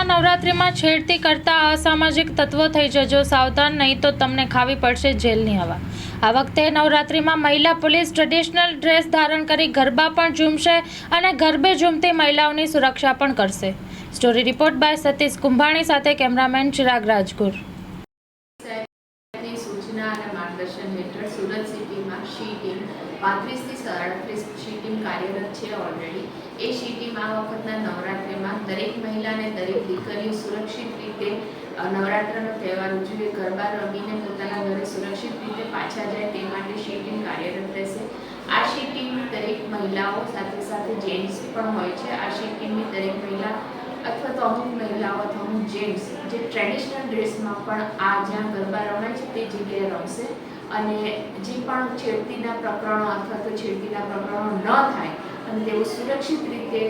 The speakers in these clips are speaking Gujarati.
સુરતમાં નવરાત્રિમાં છેડતી કરતા અસામાજિક તત્વો થઈ જજો. સાવધાન નહીં તો તમને ખાવી પડશે જેલની હવા. આ વખતે નવરાત્રિમાં મહિલા પોલીસ ટ્રેડિશનલ ડ્રેસ ધારણ કરી ગરબા પણ ઝૂમશે અને ગરબે ઝૂમતી મહિલાઓની સુરક્ષા પણ કરશે. Story report by Satish Kumbhani સાથે કેમેરામેન ચિરાગ રાજગુર. કાર્યરત છે ઓલરેડી એ શી આ વખતના નવરાત્રિમાં દરેક મહિલાને દરેક દીકરીઓ સુરક્ષિત રીતે નવરાત્રનો તહેવાર ઉજવે ગરબા રમીને પોતાના ઘરે સુરક્ષિત રીતે પાછા જાય તે માટે શી કાર્યરત રહેશે. આ શી દરેક મહિલાઓ સાથે સાથે જેન્ટ્સ પણ હોય છે. આ શી ટીમની દરેક મહિલા અથવા તો અમુક મહિલાઓ અથવા અમુક જેન્ટ્સ જે ટ્રેડિશનલ ડ્રેસમાં પણ આ જ્યાં ગરબા રમાય છે તે જગ્યાએ રમશે. અને જે પણ છેડતીના પ્રકરણો અથવા તો છેડતીના પ્રકરણો ન થાય અને તેઓ સુરક્ષિત રીતે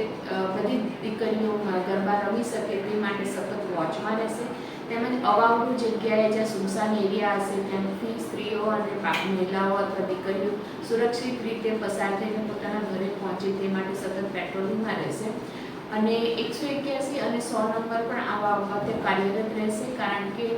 બધી દીકરીઓ ગરબા રમી શકે તે માટે સતત વોચમાં રહેશે. તેમજ અવાવડું જગ્યાએ જ્યાં સુમસાન એરિયા હશે ત્યાંથી સ્ત્રીઓ અને મહિલાઓ અથવા દીકરીઓ સુરક્ષિત રીતે પસાર થઈને પોતાના ઘરે પહોંચે તે માટે સતત પેટ્રોલિંગમાં રહેશે. અને એકસો એક્યાસી અને સો નંબર પણ આવા વખતે કાર્યરત રહેશે, કારણ કે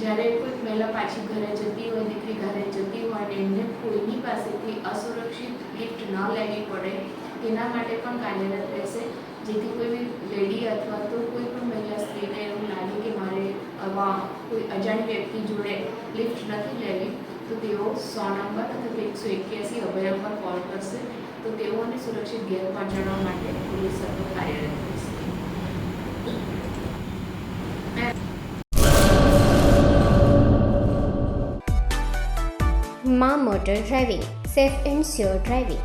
જ્યારે કોઈક મહિલા પાછી ઘરે જતી હોય, દીકરી ઘરે જતી હોય અને એમને કોઈની પાસેથી અસુરક્ષિત ગિફ્ટ ન લેવી પડે તેના માટે પણ કાર્યરત રહેશે. જેથી કોઈ લેડી અથવા તો કોઈ પણ મહિલા સ્ત્રીને એવું લાગે કે મારે આવા કોઈ અજાણી વ્યક્તિ જોડે લિફ્ટ નથી લેવી, તો તેઓ સો નંબર અથવા તો એકસો એક્યાસી અભય પર કોલ કરશે. તો તેઓને સુરક્ષિત ઘેર પહોંચાડવા માટે પોલીસ સતત કાર્યરત રહેશે. મા motor driving, safe and sure driving.